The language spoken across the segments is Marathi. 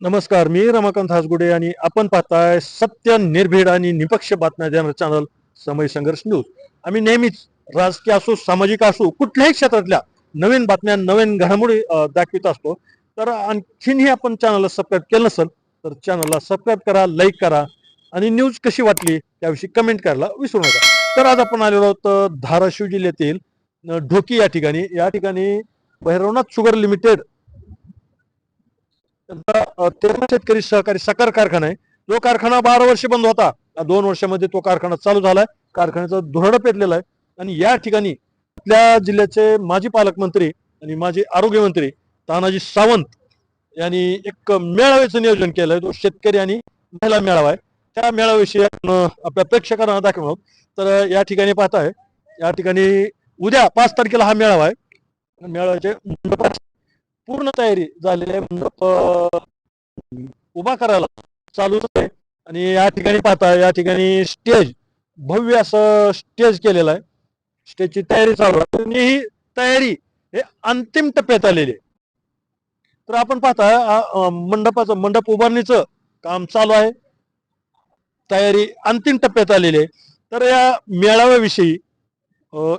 नमस्कार मी रमाकांत हासगुडे आणि आपण पाहताय सत्य निर्भीड आणि निपक्ष बातम्या देणार चॅनल समय संघर्ष न्यूज आम्ही नेहमीच राजकीय असो सामाजिक असो कुठल्याही क्षेत्रातल्या नवीन बातम्या नवीन घडामोडी दाखवित असतो. तर आणखीनही आपण चॅनलला सबस्क्राईब केलं नसेल तर चॅनलला सबस्क्राईब करा लाईक करा आणि न्यूज कशी वाटली त्याविषयी कमेंट करायला विसरू नका. तर आज आपण आलेलो आहोत धाराशिव जिल्ह्यातील ढोकी या ठिकाणी. या ठिकाणी भैरवनाथ शुगर लिमिटेड त्यांचा तेरणा शेतकरी सहकारी साखर कारखाना आहे. जो कारखाना बारा वर्ष बंद होता दोन वर्षामध्ये तो कारखाना चालू झालाय. कारखान्याचा धुरडं पेटलेला आहे. आणि या ठिकाणी आपल्या जिल्ह्याचे माजी पालकमंत्री आणि माजी आरोग्यमंत्री तानाजी सावंत यांनी एक मेळाव्याचं नियोजन केलंय. तो शेतकरी आणि महिला मेळावा आहे. त्या मेळाव्याविषयी आपण आपल्या प्रेक्षकांना दाखवणार आहोत. तर या ठिकाणी पाहताय. या ठिकाणी उद्या पाच तारखेला हा मेळावा आहे. मेळाव्याचे पूर्ण तयारी झालेली आहे. मंडप उभा करायला चालूच आहे. आणि या ठिकाणी पाहता या ठिकाणी स्टेज भव्य असं स्टेज केलेलं आहे. स्टेजची तयारी चालू आहे. आणि ही तयारी हे अंतिम टप्प्यात आलेली आहे. तर आपण पाहता मंडपाचं मंडप उभारणीचं काम चालू आहे. तयारी अंतिम टप्प्यात आलेली आहे. तर या मेळाव्याविषयी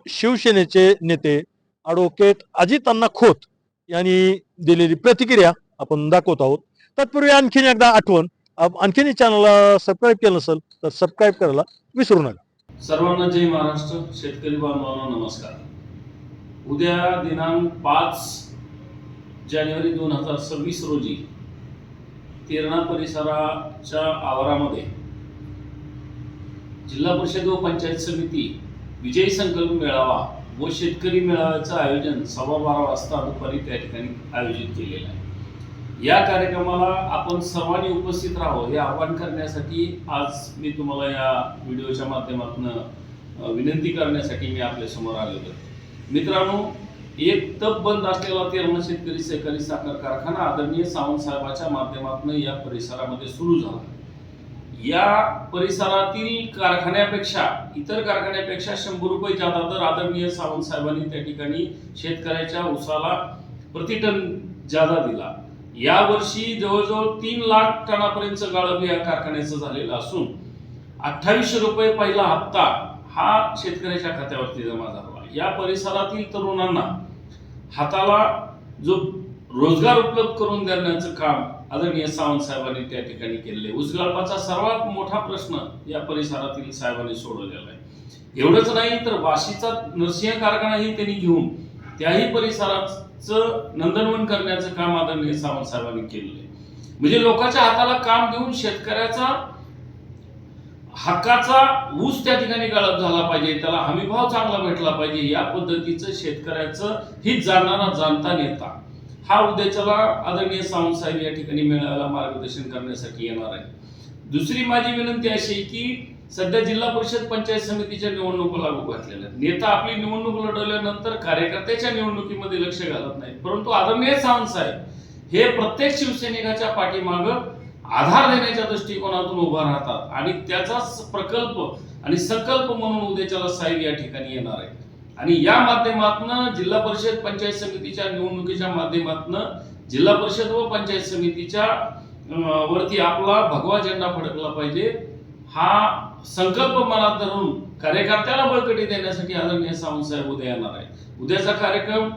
शिवसेनेचे नेते ॲडव्होकेट अजित अण्णा खोत यांनी दिलेली प्रतिक्रिया आपण दाखवत आहोत. तत्पूर्वी आणखीन एकदा आठवण. आणखीन चॅनलला सबस्क्राईब केलं नसेल तर सबस्क्राईब करायला विसरू नका. सर्वांना जय महाराष्ट्र. शेतकरी बांधवांना नमस्कार. उद्या दिनांक पाच जानेवारी दोन हजार सव्वीस रोजी तेरणा परिसराच्या आवारामध्ये जिल्हा परिषद व पंचायत समिती विजयी संकल्प मेळावा व शेतकरी मेळाव्याचं आयोजन सव्वा बारा वाजता दुपारी त्या ठिकाणी आयोजित केलेलं आहे. या कार्यक्रमाला आपण सर्वांनी उपस्थित राहावं हे आवाहन करण्यासाठी आज मी तुम्हाला या व्हिडिओच्या माध्यमातून विनंती करण्यासाठी मी आपल्यासमोर आलेलो मित्रांनो एक तप बंद असलेला तेरणा शेतकरी सहकारी साखर कारखाना आदरणीय सावंत साहेबाच्या माध्यमातून या परिसरामध्ये सुरू झाला. या परिसरातील कारखान्यापेक्षा इतर कारखान्यापेक्षा शंभर रुपये जादा दर आदरणीय सावंत साहेबांनी त्या ठिकाणी शेतकऱ्याच्या उसाला प्रतिटन जादा दिला. यावर्षी जवळजवळ तीन लाख टनापर्यंत गाळप या कारखान्याचं झालेलं असून अठ्ठावीसशे रुपये पहिला हप्ता हा शेतकऱ्याच्या खात्यावरती जमा झाला. या परिसरातील तरुणांना हाताला जो रोजगार उपलब्ध करून देण्याचं काम आदरणीय सावंत साहेबांनी त्या ठिकाणी केलेले उसगाळपाचा सर्वात मोठा प्रश्न या परिसरातील साहेबांनी सोडवलेला आहे. एवढंच नाही तर वाशीचा नरसिंह कारखानाही त्यांनी घेऊन त्याही परिसराचं नंदनवन करण्याचं काम आदरणीय सावंत साहेबांनी केलेलं आहे. म्हणजे लोकांच्या हाताला काम देऊन शेतकऱ्याचा हक्काचा ऊस त्या ठिकाणी गळप झाला पाहिजे त्याला हमीभाव चांगला भेटला पाहिजे या पद्धतीचं शेतकऱ्याचं हित जाणणारा जाणता नेता हा उद्याच्याला आदरणीय सावंत साहेब या ठिकाणी मेळाव्याला मार्गदर्शन करण्यासाठी येणार आहे. दुसरी माझी विनंती अशी आहे की सध्या जिल्हा परिषद पंचायत समितीच्या निवडणुका लागू घातलेल्या नेता आपली निवडणूक लढवल्यानंतर कार्यकर्त्याच्या निवडणुकीमध्ये लक्ष घालत नाही परंतु आदरणीय सावंत साहेब हे प्रत्येक शिवसैनिकाच्या पाठीमागं आधार देण्याच्या दृष्टिकोनातून उभा राहतात आणि त्याचाच प्रकल्प आणि संकल्प म्हणून उद्याच्याला साहेब या ठिकाणी येणार आहे आणि या माध्यमातून जिल्हा परिषद पंचायत समितीच्या निवडणुकीच्या माध्यमातून जिल्हा परिषद व पंचायत समितीच्या वरती आपला भगवा झेंडा फडकला पाहिजे. हा संकल्प मनात धरून कार्यकर्त्याला बळकटी देण्यासाठी आदरणीय सावंत साहेब उद्या येणार आहे उद्याचा कार्यक्रम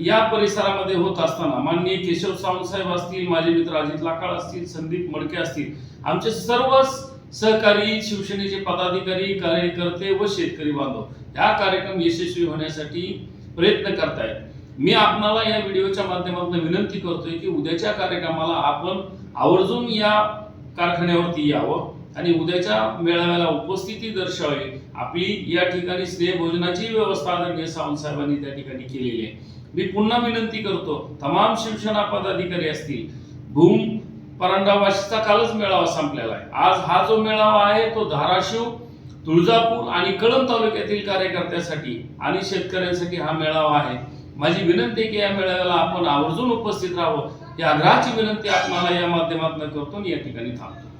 या परिसरामध्ये होत असताना माननीय केशव सावंत साहेब असतील माझे मित्र अजित लाकाळ असतील संदीप मडके असतील आमचे सर्व सहकारी शिवसेनेचे पदाधिकारी कार्यकर्ते व शेतकरी बांधव हा कार्यक्रम यशस्वी होण्यासाठी प्रयत्न करतायत. मी आपणाला या व्हिडिओच्या माध्यमातून विनंती करतोय की उद्याच्या कार्यक्रमाला आपण आवर्जून या कारखान्यावरती यावं आणि उद्याच्या मेळाव्याला उपस्थिती दर्शवावी. आपली या ठिकाणी स्नेहभोजनाची व्यवस्था आदरणीय सावंत साहेबांनी त्या ठिकाणी केलेली आहे. मी पुन्हा विनंती करतो तमाम शिवसेना पदाधिकारी असतील भूम परंडावाशीचा कालच मेळावा संपलेला आहे. आज हा जो मेळावा आहे तो धाराशिव तुळजापूर आणि कळंब तालुक्यातील कार्यकर्त्यासाठी आणि शेतकऱ्यांसाठी हा मेळावा आहे. माझी विनंती आहे की या मेळाव्याला आपण आवर्जून उपस्थित राहावं. या आग्रहाची विनंती आपणाला या माध्यमातून करतो आणि या ठिकाणी थांबतो.